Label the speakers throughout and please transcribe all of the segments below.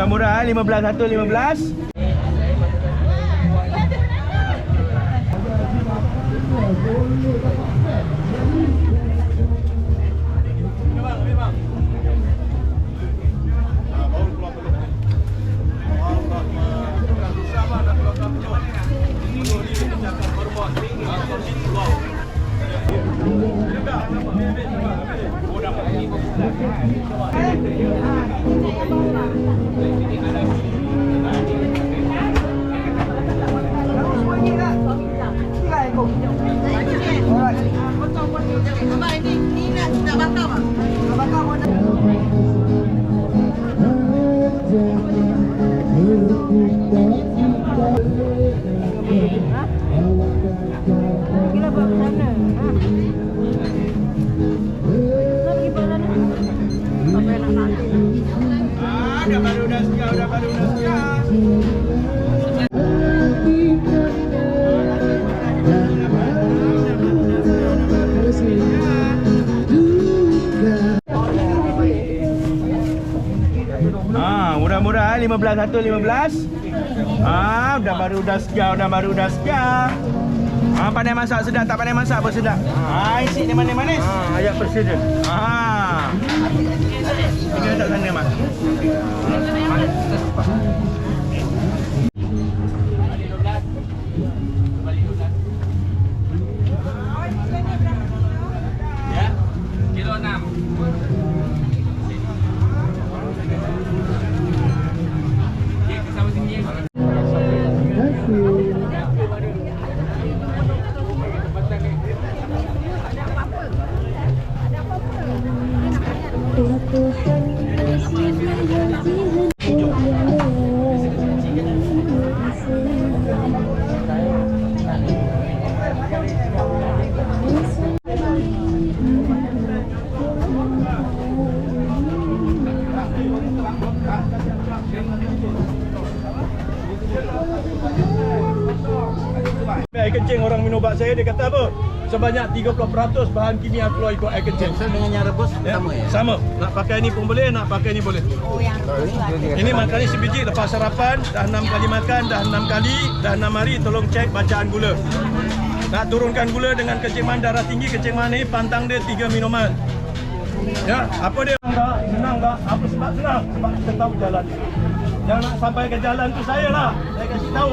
Speaker 1: murah-murah eh. 15 satu 15.
Speaker 2: Abang ini, ni nak,
Speaker 1: 15 satu 15. Ah, dah baru dah sekian, dah baru dah sekian. Ah, pandai masak sedap tak pandai masak pun sedap. Ah, isi ni manis-manis. Ah, ayat presiden. Ah. Ini ada sana, Mak. Air kencing orang minum ubat saya dia kata apa? Sebanyak 30% bahan kimia keluar ikut air kencing.
Speaker 3: So dengan yang rebus
Speaker 1: Ya,
Speaker 3: sama ya?
Speaker 1: Sama. Nak pakai ni pun boleh, nak pakai ni boleh. Ini makan ni sebiji lepas sarapan, dah 6 kali makan, dah 6 kali, dah 6 hari tolong cek bacaan gula. Nak turunkan gula dengan kenciman darah tinggi, kenciman ni pantang dia 3 minuman. Ya, apa dia? Senang tak? Senang tak? Apa sebab senang? Sebab kita tahu jalan. Yang nak sampai ke jalan tu saya lah. Saya kasih tahu.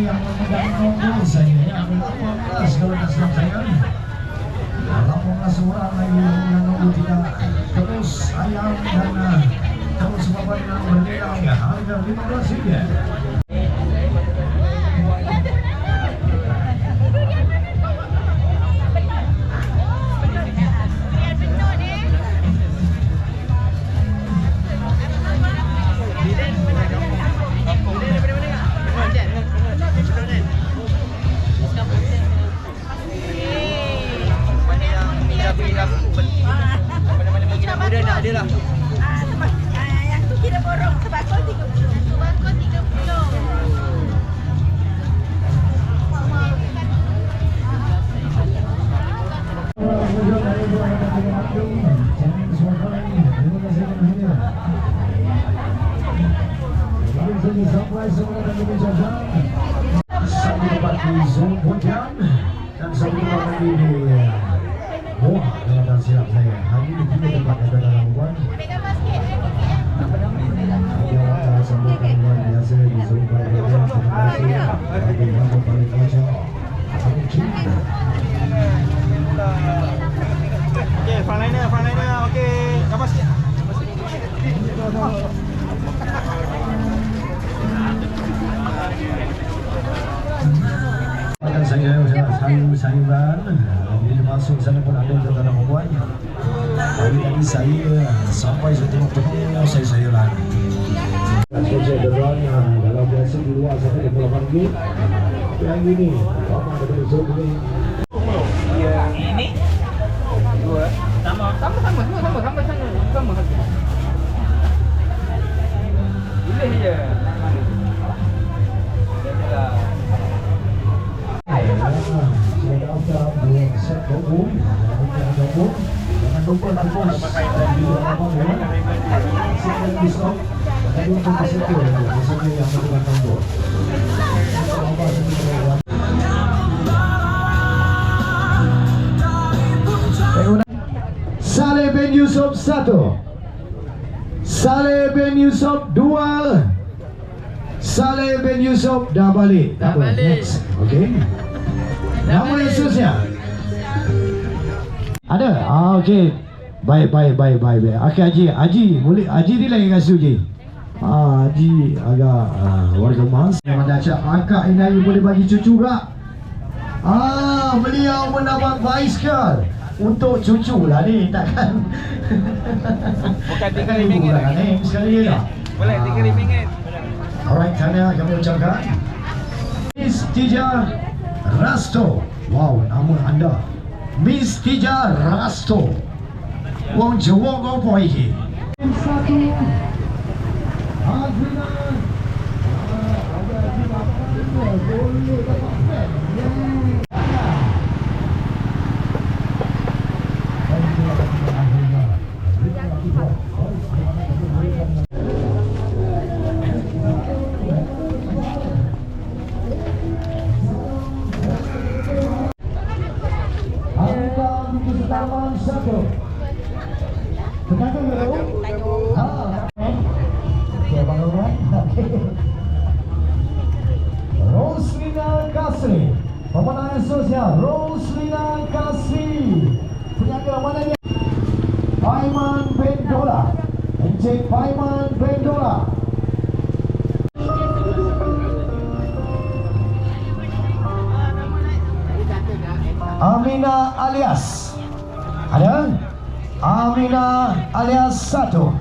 Speaker 4: bersama ini yang memegang tombol saya yang berlapas kalau nasab saya dalam pengasuhan ayu yang tidak terus ayam dan uh, terus bapak yang bernilai harga 15 ribu
Speaker 3: Kemudian
Speaker 2: jam dan satu lagi
Speaker 4: di Wah, kelihatan silap saya. Hari ini kita tempat ada dalam kuat.
Speaker 2: Pegang
Speaker 4: sambutan luar biasa di Zumba. Terima kasih. Terima kasih. Terima. Sayuran Bila masuk sana pun ada tak nak membuat Hari tadi saya sampai setengah-tengah saya sayuran Saya depan kalau biasa di luar sana dia pulang panggil Yang ini Apa ada boleh suruh Jangan lupa peserta Peserta yang Apa Saleh bin Yusuf satu. Saleh bin Yusuf dua. Saleh bin Yusuf dah balik.
Speaker 5: Dah
Speaker 4: Tak
Speaker 5: balik.
Speaker 4: next. Okay. Nama Yesusnya Ada? Ah okey. Baik baik baik baik baik. Okey Haji, Haji boleh Haji ni lagi kasih Haji. Ah Haji agak ah, warga mas. Yang mana cak akak Inayu boleh bagi cucu tak? Ah beliau mendapat basikal untuk cucu lah ni takkan.
Speaker 3: Bukan
Speaker 4: Takkan ibu lah kan eh sekali je dah.
Speaker 3: Boleh, RM3.
Speaker 4: Alright, tanya kami ucapkan. Miss Tija Rasto. Wow, nama anda. Miss Tija Rasto. Wong Jawa kau apa ini? Satu. Sosial Roslina Kasri. Penyaga mana dia? Paiman Bendola. Encik Paiman Bendola. Amina alias Ada? Amina alias satu